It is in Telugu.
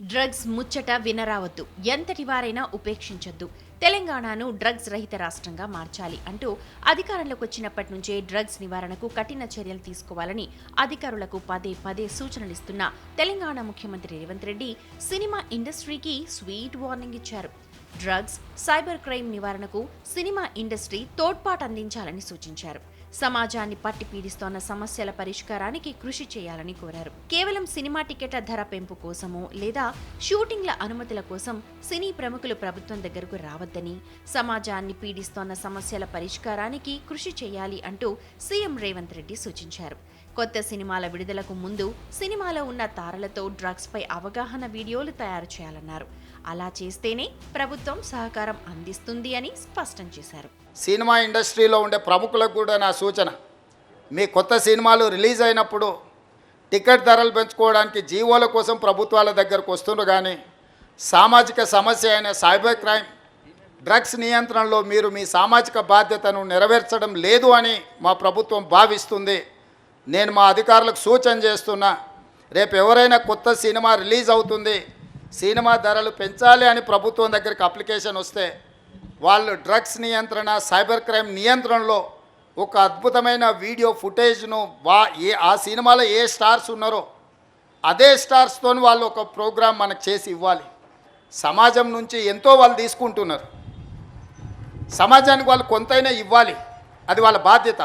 డ్రగ్స్ ముచ్చట వినరావద్దు. ఎంతటి వారైనా ఉపేక్షించొద్దు. తెలంగాణను డ్రగ్స్ రహిత రాష్ట్రంగా మార్చాలి అంటూ అధికారంలోకి వచ్చినప్పటి నుంచే డ్రగ్స్ నివారణకు కఠిన చర్యలు తీసుకోవాలని అధికారులకు పదే పదే సూచనలిస్తున్న తెలంగాణ ముఖ్యమంత్రి రేవంత్ రెడ్డి సినిమా ఇండస్ట్రీకి స్వీట్ వార్నింగ్ ఇచ్చారు. డ్రగ్స్ సైబర్ క్రైమ్ నివారణకు సినిమా ఇండస్ట్రీ తోడ్పాటు అందించాలని సూచించారు. సమాజాన్ని పట్టి పీడిస్తోన్న సమస్యల పరిష్కారానికి కృషి చేయాలని కోరారు. కేవలం సినిమా టికెట్ల ధర పెంపు కోసమో లేదా షూటింగ్ల అనుమతుల కోసం సినీ ప్రముఖులు ప్రభుత్వం దగ్గరకు రావద్దని సమాజాన్ని పీడిస్తోన్న సమస్యల పరిష్కారానికి కృషి చేయాలి అంటూ సీఎం రేవంత్ రెడ్డి సూచించారు. కొత్త సినిమాల విడుదలకు ముందు సినిమాలో ఉన్న తారలతో డ్రగ్స్పై అవగాహన వీడియోలు తయారు చేయాలన్నారు. అలా చేస్తేనే ప్రభుత్వం సహకారం అందిస్తుంది అని స్పష్టం చేశారు. సినిమా ఇండస్ట్రీలో ఉండే ప్రముఖులకు కూడా నా సూచన మీ కొత్త సినిమాలు రిలీజ్ అయినప్పుడు టికెట్ ధరలు పెంచుకోవడానికి జీవోల కోసం ప్రభుత్వాల దగ్గరకు వస్తుండ్రు కానీ సామాజిక సమస్య అయిన సైబర్ క్రైమ్ డ్రగ్స్ నియంత్రణలో మీరు మీ సామాజిక బాధ్యతను నెరవేర్చడం లేదు అని మా ప్రభుత్వం భావిస్తుంది. నేను మా అధికారులకు సూచన చేస్తున్నా రేపు ఎవరైనా కొత్త సినిమా రిలీజ్ అవుతుంది సినిమా ధరలు పెంచాలి అని ప్రభుత్వం దగ్గరికి అప్లికేషన్ వస్తే వాళ్ళు డ్రగ్స్ నియంత్రణ సైబర్ క్రైమ్ నియంత్రణలో ఒక అద్భుతమైన వీడియో ఫుటేజ్ను వా ఏ ఆ సినిమాలో ఏ స్టార్స్ ఉన్నారో అదే స్టార్స్తో వాళ్ళు ఒక ప్రోగ్రాం మనకు చేసి ఇవ్వాలి. సమాజం నుంచి ఎంతో వాళ్ళు తీసుకుంటున్నారు. సమాజానికి వాళ్ళు కొంతైనా ఇవ్వాలి. అది వాళ్ళ బాధ్యత.